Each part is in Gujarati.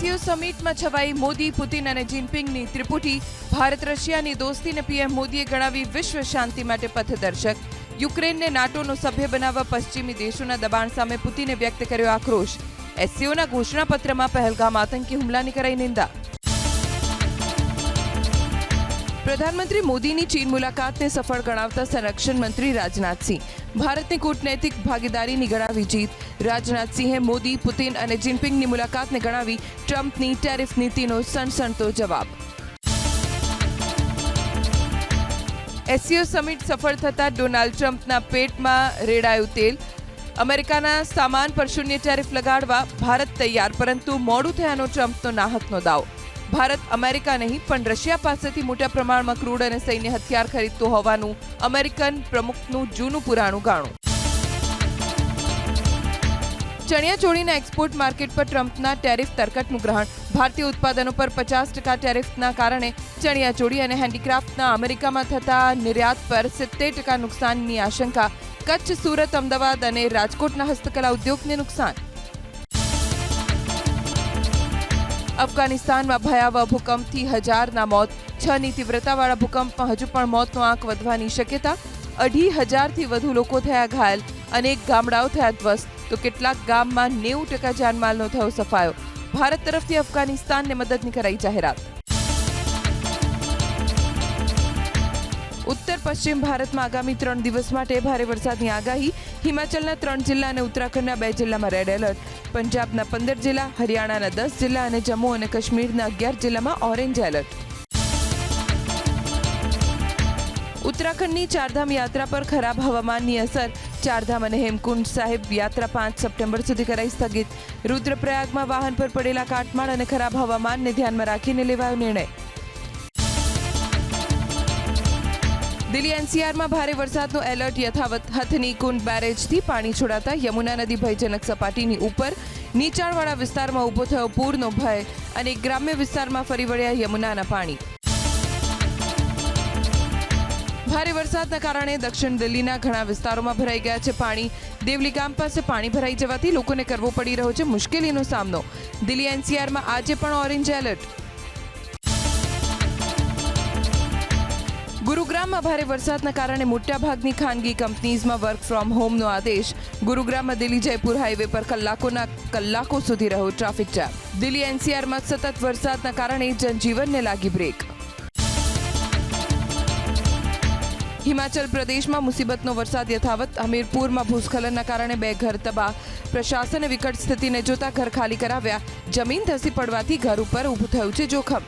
એસસીઓ સમિટમાં છવાઈ મોદી, પુતિન અને જિનપિંગની ત્રિપુટી. ભારત, રશિયાની દોસ્તીને પીએમ મોદીએ ગણાવી વિશ્વ શાંતિ માટે પથદર્શક. યુક્રેનને નાટોનો સભ્ય બનાવવા પશ્ચિમી દેશોના દબાણ સામે પુતિને વ્યક્ત કર્યો આક્રોશ. એસસીઓના ઘોષણાપત્રમાં પહેલગામ આતંકી હુમલાની કરાઈ નિંદા. પ્રધાનમંત્રી મોદીની ચીન મુલાકાતને સફળ ગણાવતા સંરક્ષણ મંત્રી રાજનાથસિંહ. ભારતની કૂટનૈતિક ભાગીદારીની ગણાવી જીત. રાજનાથસિંહે મોદી, પુતિન અને જિનપિંગની મુલાકાતને ગણાવી ટ્રમ્પની ટેરિફ નીતિનો સણસણતો જવાબ. એસસીઓ સમિટ સફળ થતા ડોનાલ્ડ ટ્રમ્પના પેટમાં રેડાયું તેલ. અમેરિકાના સામાન પર શૂન્ય ટેરિફ લગાડવા ભારત તૈયાર, પરંતુ મોડું થયાનો ટ્રમ્પનો નાહકનો દાવ. ભારત અમેરિકા નહીં, પણ રશિયા પાસેથી મોટા પ્રમાણમાં ક્રૂડ અને સૈન્ય હથિયાર ખરીદતું હોવાનું અમેરિકન પ્રમુખનું જૂનું પુરાણું ગાણું. ચણિયાચોળીના એક્સપોર્ટ માર્કેટ પર ટ્રમ્પના ટેરિફ તરકટનું ગ્રહણ. ભારતીય ઉત્પાદનો પર પચાસ ટકા ટેરિફના કારણે ચણિયાચોળી અને હેન્ડીક્રાફ્ટના અમેરિકામાં થતા નિર્યાત પર સિત્તેર ટકા નુકસાનની આશંકા. કચ્છ, સુરત, અમદાવાદ અને રાજકોટના હસ્તકલા ઉદ્યોગને નુકસાન. અફઘાનિસ્તાનમાં ભયાવહ ભૂકંપથી હજારના મોત છ ની તીવ્રતાવાળા ભૂકંપમાં હજુ પણ મોતનો આંક વધવાની શક્યતા. અઢી હજારથી વધુ લોકો થયા ઘાયલ, અનેક ગામડાઓ થયા ધ્વસ્ત. તો કેટલાક ગામમાં નેવું ટકા જાનમાલનો થયો સફાયો. ભારત તરફથી અફઘાનિસ્તાનને મદદની કરાઈ જાહેરાત. ઉત્તર પશ્ચિમ ભારતમાં આગામી ત્રણ દિવસ માટે ભારે વરસાદની આગાહી. હિમાચલના ત્રણ જિલ્લા અને ઉત્તરાખંડના બે જિલ્લામાં રેડ એલર્ટ પંજાબના પંદર જિલ્લા, હરિયાણાના દસ જિલ્લા અને જમ્મુ અને કાશ્મીરના અગિયાર જિલ્લામાં ઓરેન્જ એલર્ટ. ઉત્તરાખંડની ચારધામ યાત્રા પર ખરાબ હવામાનની અસર. ચારધામ અને હેમકુંડ સાહેબ યાત્રા પાંચ સપ્ટેમ્બર સુધી કરાઈ સ્થગિત. રુદ્રપ્રયાગમાં વાહન પર પડેલા કાટમાળ અને ખરાબ હવામાનને ધ્યાનમાં રાખીને લેવાયો નિર્ણય. દિલ્હી એનસીઆરમાં ભારે વરસાદનો એલર્ટ યથાવત હથની કુંડ બેરેજથી પાણી છોડાતા યમુના નદી ભયજનક સપાટીની ઉપર નીચાણવાળા વિસ્તારમાં ઊભો થયો પૂરનો ભય અને ગ્રામ્ય વિસ્તારમાં ફરી વળ્યા યમુનાના પાણી. ભારે વરસાદના કારણે દક્ષિણ દિલ્હીના ઘણા વિસ્તારોમાં ભરાઈ ગયા છે પાણી. દેવલી ગામ પાસે પાણી ભરાઈ જવાથી લોકોને કરવો પડી રહ્યો છે મુશ્કેલીનો સામનો. દિલ્હી એનસીઆરમાં આજે પણ ઓરેન્જ એલર્ટ ગુરુગ્રામમાં ભારે વરસાદના કારણે મોટાભાગની ખાનગી કંપનીઝમાં વર્ક ફ્રોમ હોમનો આદેશ. ગુરુગ્રામમાં દિલ્હી જયપુર હાઈવે પર કલાકોના કલાકો સુધી રહ્યો ટ્રાફિક જામ. દિલ્હી એનસીઆરમાં સતત વરસાદના કારણે જનજીવનને લાગી બ્રેક. હિમાચલ પ્રદેશમાં મુસીબતનો વરસાદ યથાવત. હમીરપુરમાં ભૂસ્ખલનના કારણે બે ઘર તબાહ. પ્રશાસને વિકટ સ્થિતિને જોતા ઘર ખાલી કરાવ્યા. જમીન ધસી પડવાથી ઘર ઉપર ઊભું થયું છે જોખમ.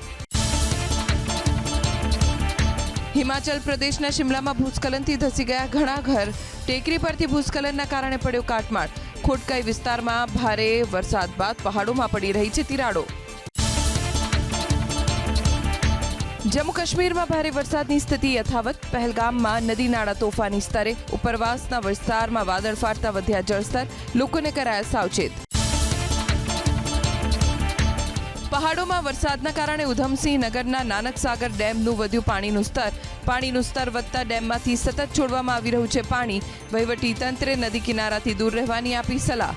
હિમાચલ પ્રદેશના શિમલામાં ભૂસ્ખલનથી ધસી ગયા ઘણા ઘર. ટેકરી પરથી ભૂસ્ખલનના કારણે પડ્યો કાટમાળ. ખોટકાઈ વિસ્તારમાં ભારે વરસાદ બાદ પહાડોમાં પડી રહી છે તિરાડો. જમ્મુ કાશ્મીરમાં ભારે વરસાદની સ્થિતિ યથાવત. પહેલગામમાં નદી નાળા તોફાની સ્તરે ઉપરવાસના વિસ્તારમાં વાદળ ફાટતા વધ્યા જળસ્તર. લોકોને કરાયા સાવચેત. પહાડોમાં વરસાદના કારણે ઉધમસિંહ નગરના નાનકસાગર ડેમનું વધ્યું પાણીનું સ્તર. પાણીનું સ્તર વધતા ડેમમાંથી સતત છોડવામાં આવી રહ્યું છે પાણી. વહીવટી તંત્રે નદી કિનારાથી દૂર રહેવાની આપી સલાહ.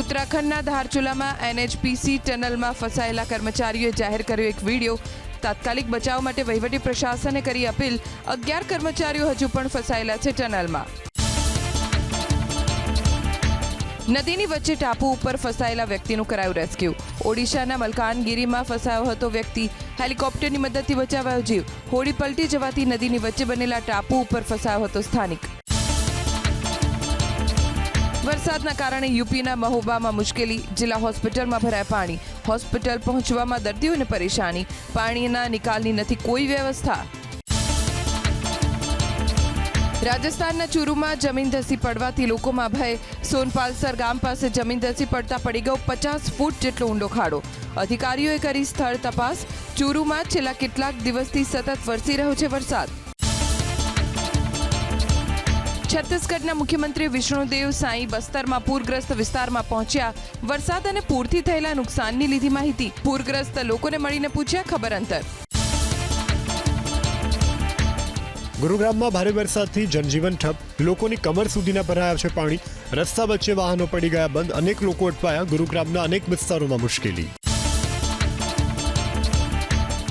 ઉત્તરાખંડના ધારચુલામાં એનએચપીસી ટનલમાં ફસાયેલા કર્મચારીઓએ જાહેર કર્યો એક વીડિયો. તાત્કાલિક બચાવ માટે વહીવટી પ્રશાસને કરી અપીલ. અગિયાર કર્મચારીઓ હજુ પણ ફસાયેલા છે ટનલમાં. નદીની વચ્ચે ટાપુ ઉપર ફસાયેલા વ્યક્તિનું કરાયું રેસ્ક્યુ. ઓડિશાના મલકાનગીરીમાં ફસાયો હતો વ્યક્તિ. હેલિકોપ્ટરની મદદથી બચાવાયો જીવ. હોડી પલટી જવાથી નદીની વચ્ચે બનેલા ટાપુ ઉપર ફસાયો હતો સ્થાનિક. વરસાદના કારણે યુપીના મહોબામાં મુશ્કેલી. જિલ્લા હોસ્પિટલમાં ભરાય પાણી. હોસ્પિટલ પહોંચવામાં દર્દીઓને પરેશાની. પાણીના નિકાલની નથી કોઈ વ્યવસ્થા. રાજસ્થાનના ચુરુમાં જમીન ધસી પડવાથી લોકોમાં ભય. સોનપાલસર ગામ પાસે જમીન ધસી પડતા પડી ગયો પચાસ ફૂટ જેટલો ઊંડો ખાડો. અધિકારીઓએ કરી સ્થળ તપાસ. ચુરુમાં છેલ્લા કેટલાક દિવસથી સતત વરસી રહ્યો છે વરસાદ. છત્તીસગઢના મુખ્યમંત્રી વિષ્ણુદેવ સાંઈ બસ્તરમાં પૂરગ્રસ્ત વિસ્તારમાં પહોંચ્યા. વરસાદ અને પૂરથી થયેલા નુકસાનની લીધી માહિતી. પૂરગ્રસ્ત લોકોને મળીને પૂછ્યા ખબર અંતર. ગુરુગ્રામમાં ભારે વરસાદથી જનજીવન ઠપ. લોકોની કમર સુધીના ભરાયા છે પાણી. રસ્તા વચ્ચે વાહનો પડી ગયા બંધ. અનેક લોકો અટવાયા. ગુરુગ્રામના અનેક વિસ્તારોમાં મુશ્કેલી.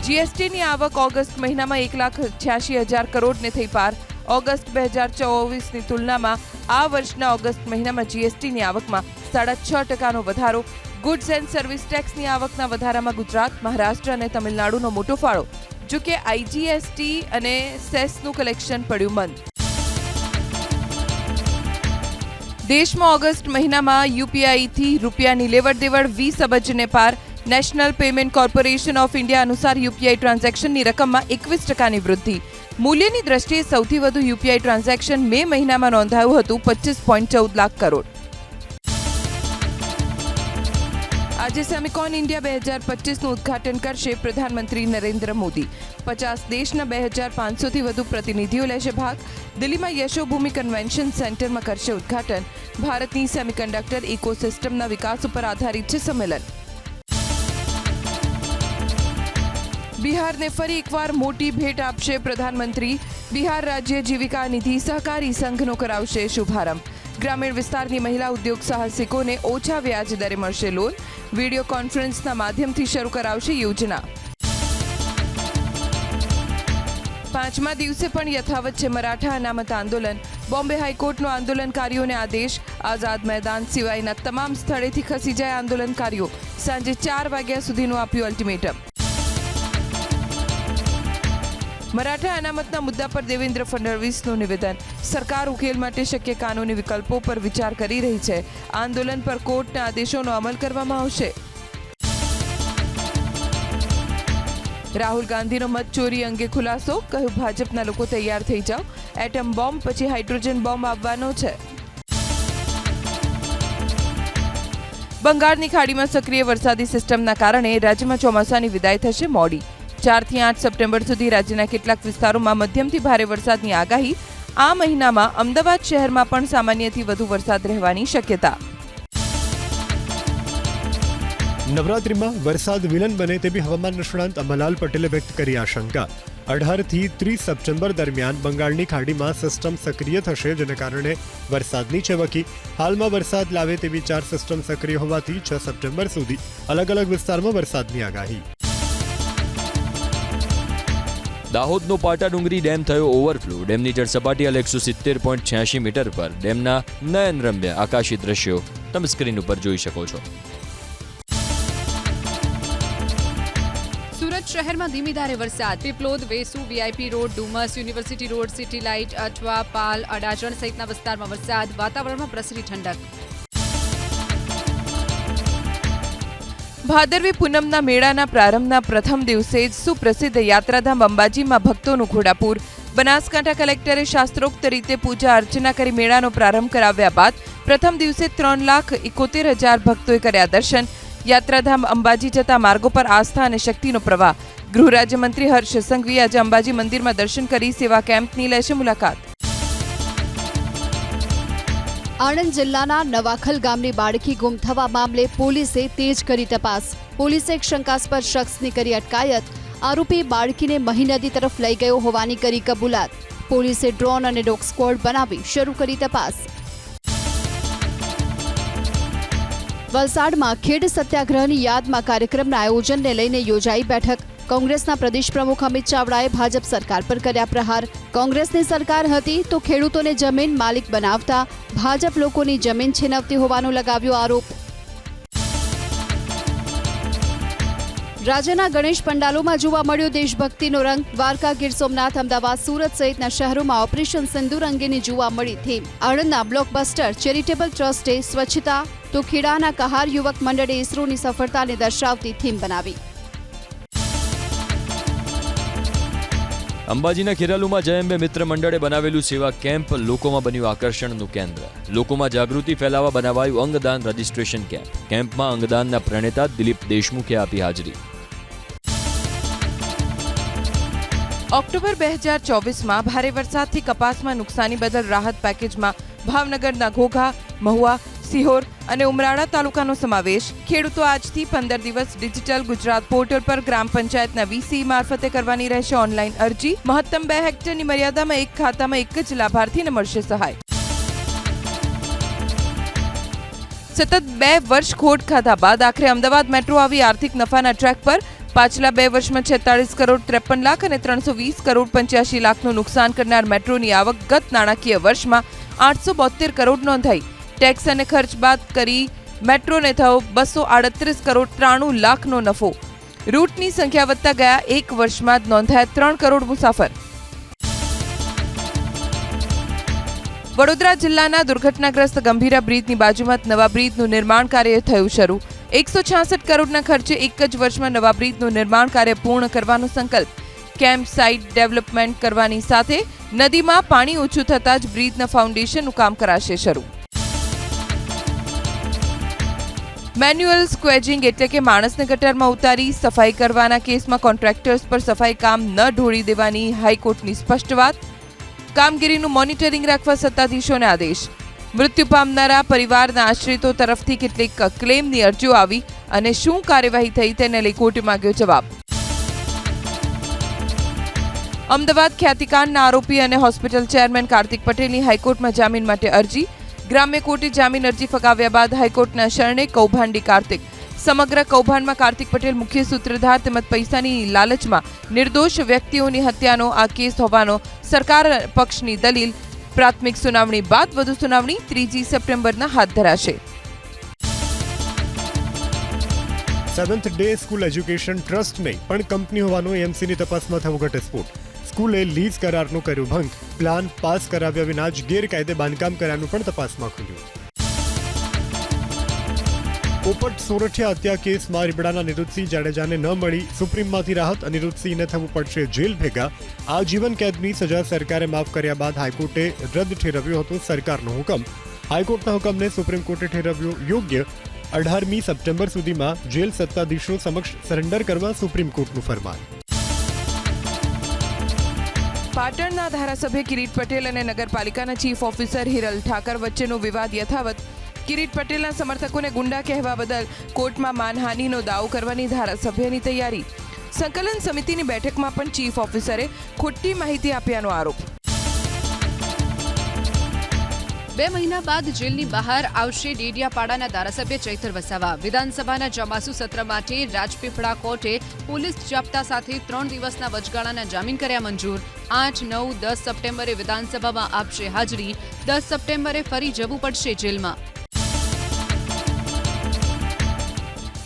જીએસટીની આવક ઓગસ્ટ મહિનામાં એક લાખ છ્યાસી હજાર કરોડને થઈ પાર. ઓગસ્ટ બે હજાર ચોવીસની તુલનામાં આ વર્ષના ઓગસ્ટ મહિનામાં જીએસટીની આવકમાં સાડા છ ટકાનો વધારો. ગુડ્સ એન્ડ સર્વિસ ટેક્સની આવકના વધારામાં ગુજરાત, મહારાષ્ટ્ર અને તમિલનાડુનો મોટો ફાળો. જો કે આઈજીએસટી અને સેસનું કલેક્શન પડ્યું બંધ. દેશમાં ઓગસ્ટ મહિનામાં યુપીઆઈથી રૂપિયાની લેવડ દેવડ વીસ અબજને પાર National Payment Corporation of India અનુસાર યુપીઆઈ ટ્રાન્ઝેક્શનની રકમમાં એકવીસ ટકાની વૃદ્ધિ. મૂલ્યની દ્રષ્ટિએ સૌથી વધુ યુપીઆઈ ટ્રાન્ઝેક્શન મે મહિનામાં નોંધાયું હતું પચીસ પોઈન્ટ ચૌદ લાખ કરોડ. આજે સેમિકોન ઇન્ડિયા બે હજાર પચીસનું ઉદઘાટન કરશે પ્રધાનમંત્રી નરેન્દ્ર મોદી. પચાસ દેશના બે હજાર પાંચસોથી વધુ પ્રતિનિધિઓ લેશે ભાગ. દિલ્હીમાં યશોભૂમિ કન્વેન્શન સેન્ટરમાં કરશે ઉદ્ઘાટન. ભારતની સેમિકન્ડક્ટર ઇકોસિસ્ટમના વિકાસ ઉપર આધારિત છે સંમેલન. બિહારને ફરી એકવાર મોટી ભેટ આપશે પ્રધાનમંત્રી. બિહાર રાજ્ય જીવિકા નિધિ સહકારી સંઘનો કરાવશે શુભારંભ. ગ્રામીણ વિસ્તારની મહિલા ઉદ્યોગ સાહસિકોને ઓછા વ્યાજ દરે મળશે લોન. વીડિયો કોન્ફરન્સના માધ્યમથી શરૂ કરાવશે યોજના. પાંચમા દિવસે પણ યથાવત છે મરાઠા અનામત આંદોલન. બોમ્બે હાઈકોર્ટનો આંદોલનકારીઓને આદેશ. આઝાદ મેદાન સિવાયના તમામ સ્થળેથી ખસી જાય આંદોલનકારીઓ. સાંજે ચાર વાગ્યા સુધીનું આપ્યું અલ્ટિમેટમ. મરાઠા અનામતના મુદ્દા પર દેવેન્દ્ર ફડણવીસનું નિવેદન. સરકાર ઉકેલ માટે શક્ય કાનૂની વિકલ્પો પર વિચાર કરી રહી છે. આંદોલન પર કોર્ટના આદેશોનો અમલ કરવામાં આવશે. રાહુલ ગાંધીનો મત ચોરી અંગે ખુલાસો, કહ્યું ભાજપના લોકો તૈયાર થઈ જાઓ. એટમ બોમ્બ, પછી હાઇડ્રોજન બોમ્બ આવવાનો છે. બંગાળની ખાડીમાં સક્રિય વરસાદી સિસ્ટમના કારણે રાજ્યમાં ચોમાસાની વિદાય થશે મોડી. ચારથી આઠ સપ્ટેમ્બર સુધી રાજ્યના કેટલાક વિસ્તારોમાં મધ્યમથી ભારે વરસાદની આગાહી. આ મહિનામાં અમદાવાદ શહેરમાં પણ સામાન્યથી વધુ વરસાદ રહેવાની શક્યતા. નવરાત્રિમાં વરસાદ વિલન બને તેવી હવામાન નિષ્ણાંત અંબાલાલ પટેલે વ્યક્ત કરી આશંકા. અઢારથી ત્રીસ સપ્ટેમ્બર દરમિયાન બંગાળની ખાડીમાં સિસ્ટમ સક્રિય થશે, જેને કારણે વરસાદની ચેવકી હાલમાં વરસાદ લાવે તેવી ચાર સિસ્ટમ સક્રિય હોવાથી છ સપ્ટેમ્બર સુધી અલગ અલગ વિસ્તારમાં વરસાદની આગાહી. દાહોદનો પાટા ડુંગરી ડેમ થયો ઓવરફ્લો. ડેમની જળસપાટી હાલ એકસો સિત્તેર પોઈન્ટ છ્યાસી મીટર પર. ડેમના નયનરમ્ય આકાશી દ્રશ્યો તમે સ્ક્રીન ઉપર જોઈ શકો છો. સુરત શહેરમાં ધીમી ધારે વરસાદ. Piplod, Vesu, VIP road, Dumas, university road, city light, Athwa, Pal, Adajan સહિતના વિસ્તારમાં વરસાદ. વાતાવરણમાં પ્રસરી ઠંડક. ભાદરવી પૂનમના મેળાના પ્રારંભના પ્રથમ દિવસે જ સુપ્રસિદ્ધ યાત્રાધામ અંબાજીમાં ભક્તોનું ઘોડાપૂર. બનાસકાંઠા કલેક્ટરે શાસ્ત્રોક્ત રીતે પૂજા અર્ચના કરી મેળાનો પ્રારંભ કરાવ્યા બાદ પ્રથમ દિવસે ત્રણ લાખ એકોતેર હજાર ભક્તોએ કર્યા દર્શન. યાત્રાધામ અંબાજી જતા માર્ગો પર આસ્થા અને શક્તિનો પ્રવાહ. ગૃહ રાજ્યમંત્રી હર્ષ સંઘવી આજે અંબાજી મંદિરમાં દર્શન કરી સેવા કેમ્પની લેશે મુલાકાત. આણંદ જિલ્લાના નવાખલ ગામની બાળકી ગુમ થવા મામલે પોલીસે તેજ કરી તપાસ. પોલીસે એક શંકાસ્પદ શખ્સની કરી અટકાયત. આરોપી બાળકીને મહી નદી તરફ લઈ ગયો હોવાની કરી કબૂલાત. પોલીસે ડ્રોન અને ડોગ સ્ક્વોડ બનાવી શરૂ કરી તપાસ. વલસાડમાં ખેડ સત્યાગ્રહની યાદમાં કાર્યક્રમના આયોજનને લઈને યોજાઈ બેઠક. કોંગ્રેસના પ્રદેશ પ્રમુખ અમિત ચાવડાએ ભાજપ સરકાર પર કર્યા પ્રહાર. કોંગ્રેસની સરકાર હતી તો ખેડૂતોને જમીન માલિક બનાવતા ભાજપ લોકોની જમીન છીનવતી હોવાનો લગાવ્યો આરોપ. રાજ્યના ગણેશ પંડાલોમાં જોવા મળ્યો દેશભક્તિનો રંગ. દ્વારકા ગીર સોમનાથ, અમદાવાદ, સુરત સહિતના શહેરોમાં ઓપરેશન સિંદુર અંગેની જોવા મળી થીમ. આણંદના બ્લોકબસ્ટર ચેરિટેબલ ટ્રસ્ટે સ્વચ્છતા તો ખેડાના કહાર યુવક મંડળે ઇસરોની સફળતાને દર્શાવતી થીમ બનાવી. અંબાજીના ખેરાલુમાં જયંબે મિત્ર મંડળે બનાવેલું સેવા કેમ્પ લોકોમાં બન્યું આકર્ષણનું કેન્દ્ર. લોકોમાં જાગૃતિ ફેલાવા બનાવાયું અંગદાન રજિસ્ટ્રેશન કેમ્પ. કેમ્પમાં અંગદાનના પ્રણેતા દિલીપ દેશમુખે આપી હાજરી. ઓક્ટોબર બે હજાર ચોવીસમાં ભારે વરસાદથી કપાસમાં નુકસાની બદલ રાહત પેકેજમાં ભાવનગરના ઘોઘા, મહુવા સિહોર અને ઉમરાળા તાલુકાનો સમાવેશ. ખેડૂતો આજથી પંદર દિવસ ડિજિટલ ગુજરાત પોર્ટલ પર ગ્રામ પંચાયતના વીસી મારફતે કરવાની રહેશે ઓનલાઈન અરજી. મહત્તમ બે હેક્ટરની મર્યાદામાં એક ખાતામાં એક જ લાભાર્થીને મળશે સહાય. સતત બે વર્ષ ખોટ ખાધા બાદ આખરે અમદાવાદ મેટ્રો આવી આર્થિક નફાના ટ્રેક પર પાછલા બે વર્ષમાં છેતાળીસ કરોડ ત્રેપન લાખ અને ત્રણસો વીસ કરોડ પંચ્યાસી લાખનું નુકસાન કરનાર મેટ્રોની આવક ગત નાણાકીય વર્ષમાં આઠસો બોતેર કરોડ નોંધાઈ. ટેક્સ અને ખર્ચ બાદ કરી મેટ્રોને થયો બસો આડત્રીસ કરોડ ત્રાણું લાખનો નફો. રૂટની સંખ્યા વધતા ગયા એક વર્ષમાં જ નોંધાયા ત્રણ કરોડ મુસાફર. વડોદરા જિલ્લાના દુર્ઘટનાગ્રસ્ત ગંભીરા બ્રિજની બાજુમાં નવા બ્રિજનું નિર્માણ કાર્ય થયું શરૂ. એકસો છાસઠ કરોડના ખર્ચે એક જ વર્ષમાં નવા બ્રિજનું નિર્માણ કાર્ય પૂર્ણ કરવાનો સંકલ્પ. કેમ્પ સાઇટ ડેવલપમેન્ટ કરવાની સાથે નદીમાં પાણી ઓછું થતાં જ બ્રિજના ફાઉન્ડેશનનું કામ કરાશે શરૂ. મેન્યુઅલ સ્ક્વેજિંગ એટલે કે માણસને ગટરમાં ઉતારી, સફાઈ કરવાના કેસમાં કોન્ટ્રાક્ટર્સ પર સફાઈ કામ ન ઢોળી દેવાની હાઈકોર્ટની સ્પષ્ટ વાત. કામગીરીનું મોનિટરિંગ રાખવા સત્તાધીશોને આદેશ. મૃત્યુ પામનારા પરિવારના આશ્રિતો તરફથી કેટલીક ક્લેમની અરજીઓ આવી અને શું કાર્યવાહી થઈ તેને લઈ કોર્ટે માંગ્યો જવાબ. અમદાવાદ ખ્યાતિકાંડના આરોપી અને હોસ્પિટલ ચેરમેન કાર્તિક પટેલની હાઈકોર્ટમાં જામીન માટે અરજી. ગ્રામ્ય કોર્ટે જામીન અરજી ફગાવ્યા બાદ હાઈકોર્ટના શરણે કૌભાંડી કાર્તિક. સમગ્ર કૌભાંડમાં કાર્તિક પટેલ મુખ્ય સૂત્રધાર તેમજ પૈસાની લાલચમાં નિર્દોષ વ્યક્તિઓની હત્યાનો આ કેસ હોવાનો સરકાર પક્ષની દલીલ. પ્રાથમિક સુનાવણી બાદ વધુ સુનાવણી ત્રીજી સપ્ટેમ્બરના હાથ ધરાશે. Seventh day school education trust નહીં પણ કંપની હોવાનો એમસીની તપાસમાં થયો ઘટસ્ફોટ. સ્કૂલે લીઝ કરારનું કર્યો ભંગ. પ્લાન પાસ કરાવ્યા વિના જ ગેરકાયદે બાંધકામ કર્યાનું પણ તપાસમાં ખુલ્યું. પોપટ સોરઠિયા હત્યા કેસમાં રીબડાના નિરુદ્ધસિંહ જાડેજાને ન મળી, સુપ્રીમમાંથી રાહત અનિરુદ્ધસિંહને થવું પડશે જેલ ભેગા. આજીવન કેદની સજા સરકારે માફ કર્યા બાદ હાઈકોર્ટે રદ ઠેરવ્યો હતો સરકારનો હુકમ. હાઈકોર્ટના હુકમને સુપ્રીમ કોર્ટે ઠેરવ્યો યોગ્ય. અઢારમી સપ્ટેમ્બર સુધીમાં જેલ સત્તાધીશો સમક્ષ સરેન્ડર કરવા સુપ્રીમ કોર્ટનું ફરમાન. પાટણના ધારાસભ્ય કિરીટ પટેલ અને નગરપાલિકાના ચીફ ઓફિસર હિરલ ઠાકર વચ્ચેનો વિવાદ યથાવત. કિરીટ પટેલના સમર્થકોને ગુંડા કહેવા બદલ કોર્ટમાં માનહાનિનો દાવો કરવાની ધારાસભ્યની તૈયારી. સંકલન સમિતિની બેઠકમાં પણ ચીફ ઓફિસરે ખોટી માહિતી આપ્યાનો આરોપ. બે મહિના બાદ જેલની બહાર આવશે ડેડિયાપાડાના ધારાસભ્ય ચૈતર વસાવા. વિધાનસભાના ચોમાસુ સત્ર માટે રાજપીપળા કોર્ટે પોલીસ જાપ્તા સાથે ત્રણ દિવસના વચગાળાના જામીન કર્યા મંજૂર. આઠ, નવ, દસ સપ્ટેમ્બરે વિધાનસભામાં આપશે હાજરી. દસ સપ્ટેમ્બરે ફરી જવું પડશે જેલમાં.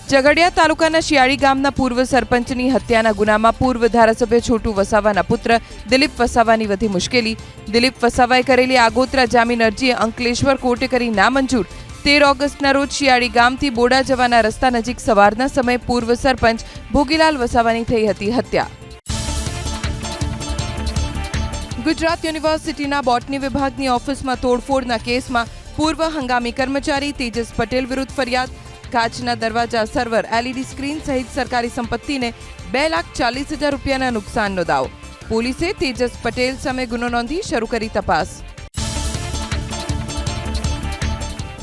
ઝઘડિયા તાલુકાના શિયાળી ગામના પૂર્વ સરપંચની હત્યાના ગુનામાં પૂર્વ ધારાસભ્ય છોટુ વસાવાના પુત્ર દિલીપ વસાવાની વધી મુશ્કેલી. દિલીપ વસાવાએ કરેલી આગોતરા જામીન અરજીએ અંકલેશ્વર કોર્ટે કરી નામંજૂર. તેર ઓગસ્ટના રોજ શિયાળી ગામથી બોડા જવાના રસ્તા નજીક સવારના સમયે પૂર્વ સરપંચ ભોગીલાલ વસાવાની થઈ હતી હત્યા. ગુજરાત યુનિવર્સિટીના બોટની વિભાગની ઓફિસમાં તોડફોડના કેસમાં પૂર્વ હંગામી કર્મચારી તેજસ પટેલ વિરુદ્ધ ફરિયાદ કાચના દરવાજા સર્વર એલઈડી સ્ક્રીન સહિત સરકારી સંપત્તિને બે લાખ ચાલીસ હજાર રૂપિયાના નુકસાનનો દાવો. પોલીસે તેજસ પટેલ સામે ગુનો નોંધી શરૂ કરી તપાસ.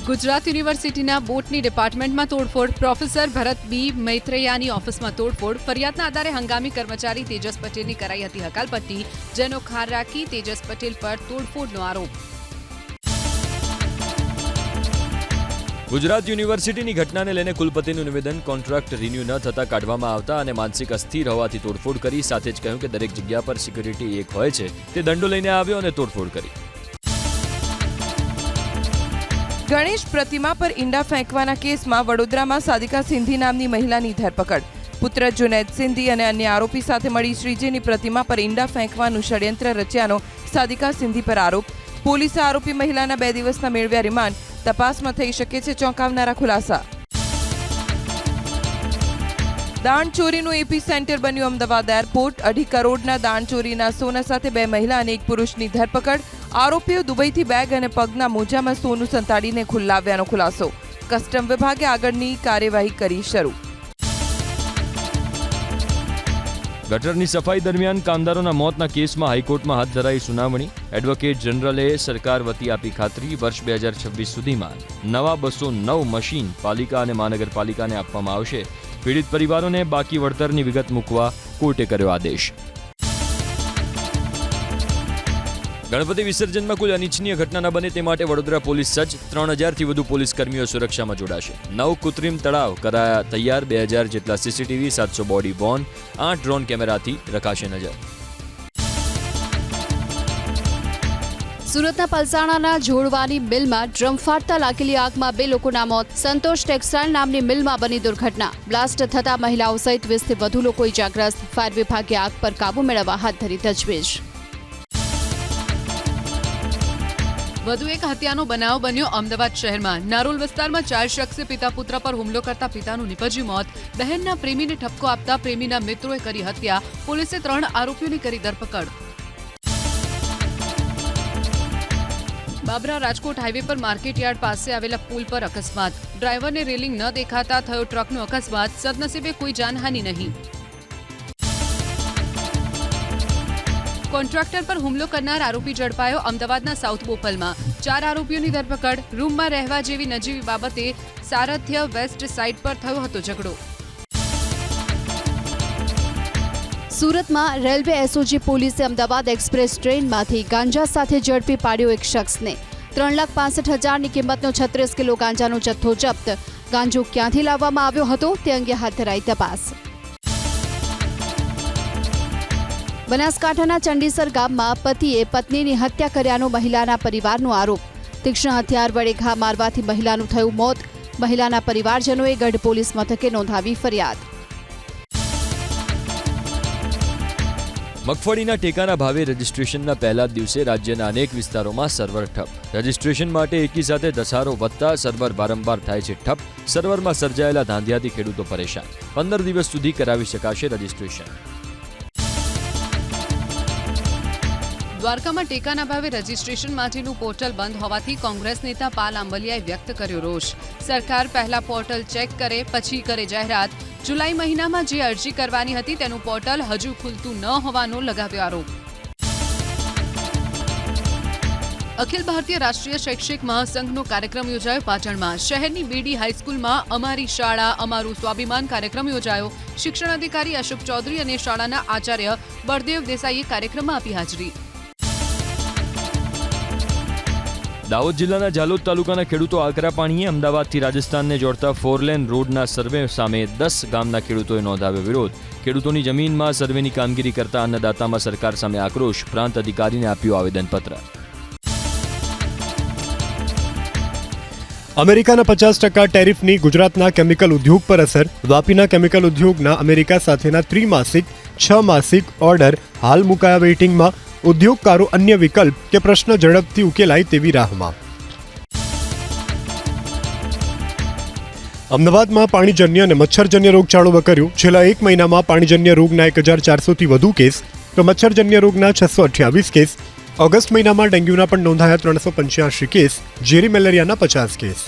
ગુજરાત યુનિવર્સિટીના બોટની ડિપાર્ટમેન્ટમાં તોડફોડ. પ્રોફેસર ભરત બી. મૈત્રેયાની ઓફિસમાં તોડફોડ. ફરિયાદના આધારે હંગામી કર્મચારી તેજસ પટેલની કરાઈ હતી હકાલપટ્ટી, જેનો ખાર રાખી તેજસ પટેલ પર તોડફોડનો આરોપ. ગુજરાત યુનિવર્સિટીની ઘટનાને લઈને કુલપતિનું નિવેદન, કોન્ટ્રાક્ટ રિન્યુ ન થતા કાઢવામાં આવતા અને માનસિક અસ્થિર હોવાથી તોડફોડ કરી, સાથે જ કહ્યું કે દરેક જગ્યા પર સિક્યુરિટી એક હોય છે. તે દંડો લઈને આવ્યો અને તોડફોડ કરી. ગણેશ પ્રતિમા પર ઈંડા ફેંકવાના કેસમાં વડોદરામાં સાદિકા સિંધી નામની મહિલાની ધરપકડ. પુત્ર જુનેદ સિંધી અને અન્ય આરોપી સાથે મળી શ્રીજીની પ્રતિમા પર ઈંડા ફેંકવાનું ષડયંત્ર રચ્યાનો સાદિકા સિંધી પર આરોપ. પોલીસે આરોપી મહિલાના બે દિવસના મેળવ્યા રિમાન્ડ તપાસમાં થઈ શકે છે ચોંકાવનારા ખુલાસા. દાણ ચોરીનું એપી સેન્ટર બન્યું અમદાવાદ એરપોર્ટ. અઢી કરોડના દાણ ચોરીના સોના સાથે બે મહિલા અને એક પુરુષની ધરપકડ. આરોપીઓ દુબઈથી બેગ અને પગના મોજામાં સોનું સંતાડીને ખુલ્લાવ્યાનો ખુલાસો. કસ્ટમ વિભાગે આગળની કાર્યવાહી કરી શરૂ. ગટરની સફાઈ દરમિયાન કામદારોના મોતના કેસમાં હાઈકોર્ટમાં હાથ ધરાઈ સુનાવણી. એડવોકેટ જનરલે સરકાર વતી આપી ખાતરી. વર્ષ બે હજાર છવ્વીસ સુધીમાં નવા બસો નવ મશીન પાલિકા અને મહાનગરપાલિકાને આપવામાં આવશે. પીડિત પરિવારોને બાકી વળતરની વિગત મૂકવા કોર્ટે કર્યો આદેશ. ગણપતિ વિસર્જનમાં કોઈ અનિચ્છનીય ઘટના ન બને તે માટે વડોદરા પોલીસ સજ્જ ત્રણ હજારથી વધુ પોલીસ કર્મીઓ સુરક્ષામાં જોડાશે. નવ કૃત્રિમ તળાવ કરાયા તૈયાર, બે હજાર જેટલા સીસીટીવી, સાતસો બોડી બોન આઠ ડ્રોન કેમેરાથી રખાશે નજર. સુરતના પલસાણાના જોડવાની મિલમાં ડ્રમ ફાટતા લાગેલી આગમાં બે લોકોના મોત. સંતોષ ટેક્સટાઇલ નામની મિલમાં બની દુર્ઘટના. બ્લાસ્ટ થતા મહિલાઓ સહિત વીસથી વધુ લોકો ઇજાગ્રસ્ત. ફાયર વિભાગે આગ પર કાબુ મેળવવા હાથ ધરી તજવીજ. વધુ એક હત્યાનો બનાવ બન્યો અમદાવાદ શહેરમાં. નારોલ વિસ્તારમાં ચાર શખ્સે પિતા પુત્ર પર હુમલો કરતા પિતાનું નિપજ્યું મોત. બહેનના પ્રેમીને ઠપકો આપતા પ્રેમીના મિત્રોએ કરી હત્યા. પોલીસે ત્રણ આરોપીઓની કરી ધરપકડ. બાબરા રાજકોટ હાઈવે પર માર્કેટયાર્ડ પાસે આવેલા પુલ પર અકસ્માત. ડ્રાઈવરને રેલિંગ ન દેખાતા થયો ટ્રકનો અકસ્માત. સદનસીબે કોઈ જાનહાનિ નહીં. કોન્ટ્રાક્ટર પર હુમલો કરનાર આરોપી ઝડપાયો અમદાવાદના સાઉથ બોપલમાં. ચાર આરોપીઓની ધરપકડ, રૂમમાં રહેવા જેવી નજીવી બાબતે સારથ્ય વેસ્ટ સાઇડ પર થયો હતો ઝઘડો. સુરતમાં રેલવે એસઓજી પોલીસે અમદાવાદ એક્સપ્રેસ ટ્રેનમાંથી ગાંજા સાથે ઝડપી પાડ્યો એક શખ્સને. ત્રણ લાખ પાસઠ હજારની કિંમતનો છત્રીસ કિલો ગાંજાનો જથ્થો જપ્ત. ગાંજો ક્યાંથી લાવવામાં આવ્યો હતો તે અંગે હાથ ધરાઈ તપાસ. બનાસકાંઠાના ચંડીસર ગામમાં પતિએ પત્નીની હત્યા કર્યાનો મહિલાના પરિવારનો આરોપ. તીક્ષ્ણ હથિયાર વડે ઘા મારવાથી મહિલાનું થયું મોત. મહિલાના પરિવારજનોએ ગઢ પોલીસ મથકે નોંધાવી ફરિયાદ. મગફળીના ટેકાના ભાવે રજીસ્ટ્રેશનના પહેલા દિવસે રાજ્યના અનેક વિસ્તારોમાં સર્વર ઠપ. રજીસ્ટ્રેશન માટે એકી સાથે ધસારો વધતા સર્વર વારંવાર થાય છે ઠપ. સર્વરમાં સર્જાયેલા ધાંધિયાથી ખેડૂતો પરેશાન. પંદર દિવસ સુધી કરાવી શકાશે રજીસ્ટ્રેશન. દ્વારકામાં ટેકાના ભાવે રજીસ્ટ્રેશન માટેનું પોર્ટલ બંધ હોવાથી કોંગ્રેસ નેતા પાલ આંબલિયાએ વ્યક્ત કર્યો રોષ. સરકાર પહેલા પોર્ટલ ચેક કરે, પછી કરે જાહેરાત. જુલાઈ મહિનામાં જે અરજી કરવાની હતી તેનું પોર્ટલ હજુ ખુલતું ન હોવાનો લગાવ્યો આરોપ. અખિલ ભારતીય રાષ્ટ્રીય શૈક્ષિક મહાસંઘનો કાર્યક્રમ યોજાયો પાટણમાં. શહેરની બીડી હાઈસ્કૂલમાં અમારી શાળા, અમારું સ્વાભિમાન કાર્યક્રમ યોજાયો. શિક્ષણ અધિકારી અશોક ચૌધરી અને શાળાના આચાર્ય બળદેવ દેસાઈએ કાર્યક્રમમાં આપી હાજરી. દાહોદ જિલ્લાના જાલોદ તાલુકાના ખેડૂતો આકરા પાણીએ અમદાવાદથી રાજસ્થાનને જોડતા ફોરલેન રોડના સર્વે સામે દસ ગામના ખેડૂતોએ નોંધાવ્યો વિરોધ. ખેડૂતોની જમીનમાં સર્વેની કામગીરી કરતા અન્નદાતામાં સરકાર સામે આક્રોશ. પ્રાંત અધિકારીને આપ્યું આવેદનપત્ર. અમેરિકાના પચાસ ટકા ટેરિફની ગુજરાતના કેમિકલ ઉદ્યોગ પર અસર. વાપીના કેમિકલ ઉદ્યોગના અમેરિકા સાથેના ત્રિમાસિક, છ માસિક ઓર્ડર હાલ મુકાયા વેઇટિંગમાં. ઉદ્યોગકારો અન્ય વિકલ્પ કે પ્રશ્ન ઝડપથી ઉકેલાય તેવી રાહમાં. અમદાવાદમાં પાણીજન્ય અને મચ્છરજન્ય રોગચાળો વકર્યો. છેલ્લા એક મહિનામાં પાણીજન્ય રોગના એક હજાર ચારસોથી વધુ કેસ તો મચ્છરજન્ય રોગના છસો અઠ્યાવીસ કેસ. ઓગસ્ટ મહિનામાં ડેન્ગ્યુના પણ નોંધાયા ત્રણસો પંચ્યાસી કેસ. ઝેરી મેલેરિયાના પચાસ કેસ.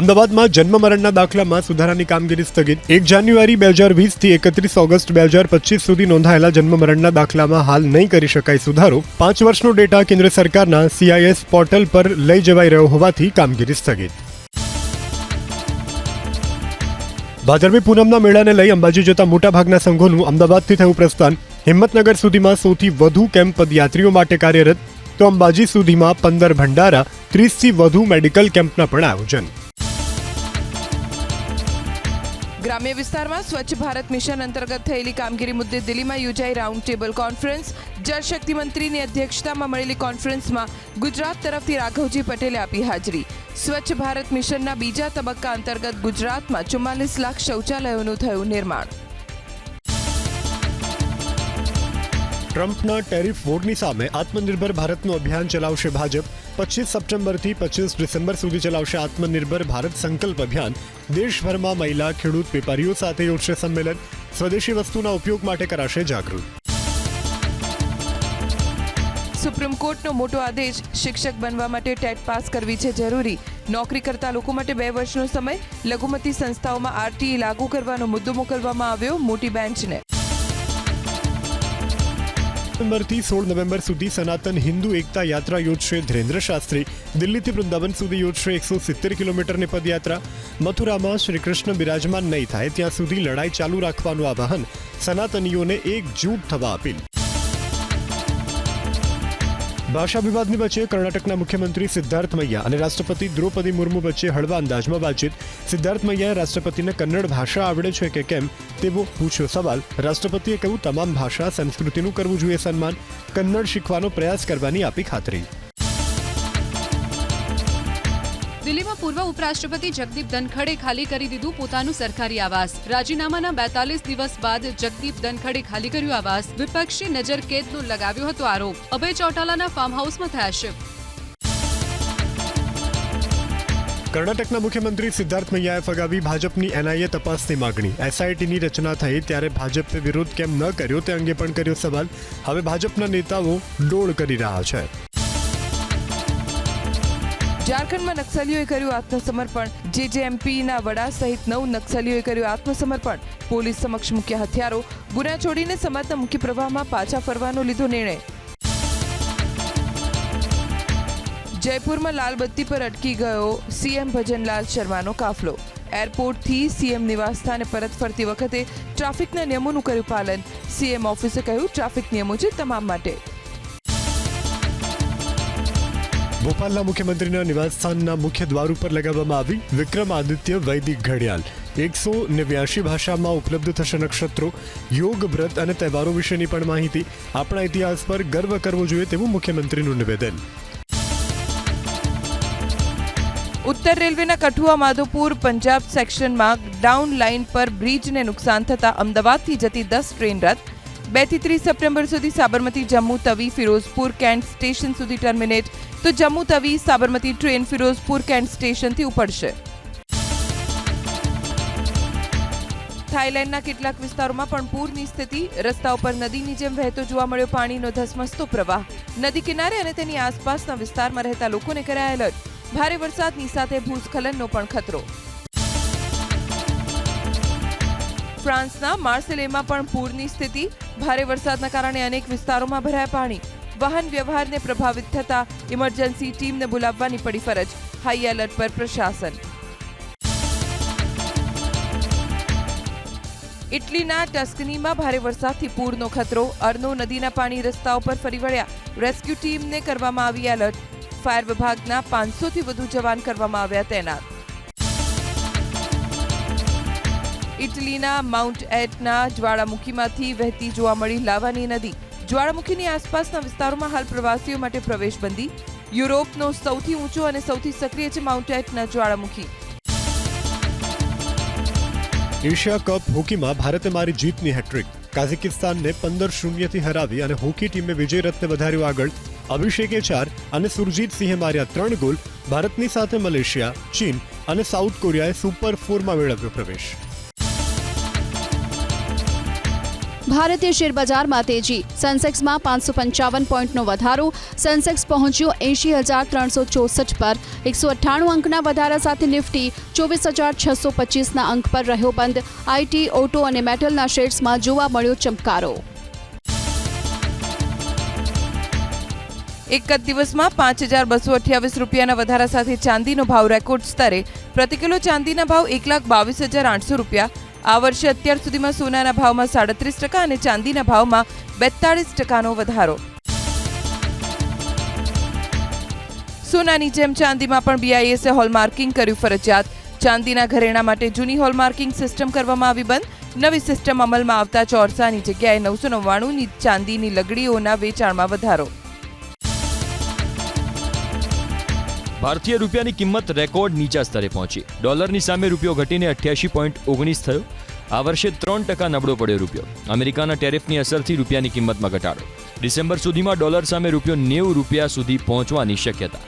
અમદાવાદમાં જન્મ મરણના દાખલામાં સુધારાની કામગીરી સ્થગિત. એક જાન્યુઆરી બે હજાર વીસથી એકત્રીસ ઓગસ્ટ બે હજાર પચીસ સુધી નોંધાયેલા જન્મ મરણના દાખલામાં હાલ નહીં કરી શકાય સુધારો. પાંચ વર્ષનો ડેટા કેન્દ્ર સરકારના સીઆઈએસ પોર્ટલ પર લઈ જવાઈ રહ્યો હોવાથી કામગીરી સ્થગિત. ભાદરવી પૂનમના મેળાને લઈ અંબાજી જતા મોટાભાગના સંઘોનું અમદાવાદથી થયું પ્રસ્થાન. હિંમતનગર સુધીમાં સૌથી વધુ કેમ્પ પદયાત્રીઓ માટે કાર્યરત, તો અંબાજી સુધીમાં પંદર ભંડારા, ત્રીસથી વધુ મેડિકલ કેમ્પના પણ આયોજન. ગ્રામ્ય વિસ્તારમાં સ્વચ્છ ભારત મિશન અંતર્ગત થયેલી કામગીરી મુદ્દે દિલ્હીમાં યોજાઈ રાઉન્ડ ટેબલ કોન્ફરન્સ. જળશક્તિ મંત્રીની અધ્યક્ષતામાં મળેલી કોન્ફરન્સમાં ગુજરાત તરફથી રાઘવજી પટેલે આપી હાજરી. સ્વચ્છ ભારત મિશનના બીજા તબક્કા અંતર્ગત ગુજરાતમાં ચુમ્માલીસ લાખ શૌચાલયોનું થયું નિર્માણ. ટ્રમ્પના ટેરિફ વોરની સામે આત્મનિર્ભર ભારતનું અભિયાન ચલાવશે ભાજપ. પચીસ સપ્ટેમ્બરથી પચીસ ડિસેમ્બર સુધી ચલાવશે આત્મનિર્ભર ભારત સંકલ્પ અભિયાન. દેશભરમાં મહિલા, ખેડૂત, વેપારીઓ સાથે યોજશે સંમેલન. સ્વદેશી વસ્તુના ઉપયોગ માટે કરાશે જાગૃત. સુપ્રીમ કોર્ટનો મોટો આદેશ શિક્ષક બનવા માટે ટેટ પાસ કરવી છે જરૂરી. નોકરી કરતા લોકો માટે બે વર્ષનો સમય. લઘુમતી સંસ્થાઓમાં આરટીઈ લાગુ કરવાનો મુદ્દો મોકલવામાં આવ્યો મોટી બેન્ચને. નવેમ્બરથી સોળ નવેમ્બર સુધી સનાતન હિન્દુ એકતા યાત્રા યોજશે ધીરેન્દ્ર શાસ્ત્રી. દિલ્હીથી વૃંદાવન સુધી યોજશે એકસો સિત્તેર કિલોમીટરની પદયાત્રા. મથુરામાં શ્રીકૃષ્ણ બિરાજમાન નહીં થાય ત્યાં સુધી લડાઈ ચાલુ રાખવાનું આવાહન સનાતનીઓને એકજૂટ થવા અપીલ. ભાષા વિવાદની વચ્ચે કર્ણાટકના મુખ્યમંત્રી સિદ્ધાર્થ મૈયા અને રાષ્ટ્રપતિ દ્રૌપદી મુર્મુ વચ્ચે હળવા અંદાજમાં વાતચીત. સિદ્ધાર્થ મૈયાએ રાષ્ટ્રપતિને કન્નડ ભાષા આવડે છે કે કેમ તેવો પૂછ્યો સવાલ. રાષ્ટ્રપતિએ કહ્યું, તમામ ભાષા સંસ્કૃતિનું કરવું જોઈએ સન્માન. કન્નડ શીખવાનો પ્રયાસ કરવાની આપી ખાતરી. પૂર્વ ઉપરાષ્ટ્રપતિ જગદીપ ધનખડે ખાલી કરી દીધું પોતાનું સરકારી આવાસ. રાજીનામાના બેતાલીસ દિવસ બાદ જગદીપ ધનખડે ખાલી કર્યું આવાસ. વિપક્ષી નજર કેદનો લગાવ્યો હતો આરોપ. અભય ચૌટાલાના ફાર્મ હાઉસમાં થયા શિફ્ટ કર્ણાટકના મુખ્યમંત્રી સિદ્ધાર્થ મૈયાએ ફગાવી ભાજપની એનઆઈએ તપાસની માગણી. એસઆઈટીની રચના થઈ ત્યારે ભાજપે વિરોધ કેમ ન કર્યો તે અંગે પણ કર્યો સવાલ. હવે ભાજપના નેતાઓ ડોળ કરી રહ્યા છે. ઝારખંડમાં નક્સલીઓએ કર્યું આત્મસમર્પણ. જેજેએમપીના વડા સહિત નવ નક્સલીઓએ કર્યું આત્મસમર્પણ. પોલીસ સમક્ષ મૂક્યા હથિયારો. ગુના છોડીને સમાજના મુખ્ય પ્રવાહમાં પાછા ફરવાનો લીધો નિર્ણય. જયપુરમાં લાલબત્તી પર અટકી ગયો સીએમ ભજનલાલ શર્માનો કાફલો. એરપોર્ટથી સીએમ નિવાસસ્થાને પરત ફરતી વખતે ટ્રાફિકના નિયમોનું કર્યું પાલન. સીએમ ઓફિસે કહ્યું, ટ્રાફિક નિયમો છે તમામ માટે. ભોપાલના મુખ્યમંત્રીના નિવાસસ્થાનના મુખ્ય દ્વાર ઉપર લગાવવામાં આવી વિક્રમાદિત્ય વૈદિક ઘડિયાળ. એકસો નેવ્યાસી ભાષામાં ઉપલબ્ધ થશે નક્ષત્રો, યોગ વ્રત અને તહેવારો વિશેની પણ માહિતી. આપણા ઇતિહાસ પર ગર્વ કરવો જોઈએ તેવું મુખ્યમંત્રીનું નિવેદન. ઉત્તર રેલવેના કઠુઆ માધોપુર પંજાબ સેક્શનમાં ડાઉન લાઇન પર બ્રિજને નુકસાન થતા અમદાવાદથી જતી દસ ટ્રેન રદ. બેથી ત્રીસ સપ્ટેમ્બર સુધી સાબરમતી, જમ્મુ, તવી, ફિરોઝપુર કેન્ટ સ્ટેશન સુધી ટર્મિનેટ. તો જમ્મુ તવી, સાબરમતી ટ્રેન ફિરોઝપુર કેન્ટ સ્ટેશનથી ઉપડશે. થાઇલેન્ડના કેટલાક વિસ્તારોમાં પણ પૂરની સ્થિતિ, રસ્તા ઉપર નદીની જેમ વહેતો જોવા મળ્યો પાણીનો ધસમસતો પ્રવાહ. નદી કિનારે અને તેની આસપાસના વિસ્તારમાં રહેતા લોકોને કરાયા એલર્ટ. ભારે વરસાદની સાથે ભૂસ્ખલનનો પણ ખતરો. ફ્રાન્સના માર્સેલેમાં પણ પૂરની સ્થિતિ. ભારે વરસાદના કારણે અનેક વિસ્તારોમાં ભરાયા પાણી. વાહન વ્યવહારને પ્રભાવિત થતા ઇમરજન્સી ટીમને બોલાવવાની પડી ફરજ. હાઈ એલર્ટ પર પ્રશાસન. ઇટલીના ટસ્કનીમાં ભારે વરસાદથી પૂરનો ખતરો, અર્નો નદીના પાણી રસ્તાઓ પર ફરી વળ્યા. રેસ્ક્યુ ટીમને કરવામાં આવી એલર્ટ. ફાયર વિભાગના પાંચસોથી વધુ જવાન કરવામાં આવ્યા તૈનાત. ઇટલીના માઉન્ટ એટના જ્વાળામુખીમાંથી વહેતી જોવા મળી લાવાની નદી. જ્વાળામુખીની આસપાસના વિસ્તારોમાં હાલ પ્રવાસીઓ માટે પ્રવેશબંધી. યુરોપનો સૌથી ઊંચો અને સૌથી સક્રિય છે માઉન્ટ એટના જ્વાળામુખી. એશિયા કપ હોકીમાં ભારતે મારી જીતની હેટ્રિક. કાઝિકિસ્તાનને પંદર શૂન્યથી હરાવી અને હોકી ટીમે વિજય રથને વધાર્યો આગળ. અભિષેકે ચાર અને સુરજીત સિંહે માર્યા ત્રણ ગોલ. ભારતની સાથે મલેશિયા, ચીન અને સાઉથ કોરિયાએ સુપર ફોરમાં મેળવ્યો પ્રવેશ. ભારતીય શેર બજારમાં તેજી. સેન્સેક્સમાં પાંચસો પંચાવન પોઈન્ટનો વધારો. સેન્સેક્સ પહોંચ્યો એંશી હજાર ત્રણસો ચોસઠ પર. એકસો અઠ્ઠાણું અંકના વધારા સાથે નિફ્ટી ચોવીસ હજાર છસો પચીસના અંક પર રહ્યો બંધ. આઈટી, ઓટો અને મેટલના શેર્સમાં જોવા મળ્યો ચમકારો. એક જ દિવસમાં પાંચ હજાર બસો અઠ્યાવીસ રૂપિયાના વધારા સાથે ચાંદીનો ભાવ રેકોર્ડ સ્તરે. પ્રતિ કિલો ચાંદીના ભાવ એક લાખ બાવીસ હજાર આઠસો રૂપિયા. આ વર્ષે અત્યાર સુધીમાં સોનાના ભાવમાં સાડત્રીસ ટકા અને ચાંદીના ભાવમાં બેતાળીસ ટકાનો વધારો. સોનાની જેમ ચાંદીમાં પણ બીઆઈએસે હોલમાર્કિંગ કર્યું ફરજિયાત. ચાંદીના ઘરેણા માટે જૂની હોલમાર્કિંગ સિસ્ટમ કરવામાં આવી બંધ. નવી સિસ્ટમ અમલમાં આવતા ચોરસાની જગ્યાએ નવસો નવ્વાણુંની ચાંદીની લગડીઓના વેચાણમાં વધારો. ભારતીય રૂપિયાની કિંમત રેકોર્ડ નીચા સ્તરે પહોંચી. ડોલરની સામે રૂપિયો ઘટીને અઠ્યાસી પોઈન્ટ ઓગણીસ થયો. આ વર્ષે ત્રણ ટકા નબળો પડ્યો રૂપિયો. અમેરિકાના ટેરિફની અસરથી રૂપિયાની કિંમતમાં ઘટાડો. ડિસેમ્બર સુધીમાં ડોલર સામે રૂપિયો નેવું રૂપિયા સુધી પહોંચવાની શક્યતા.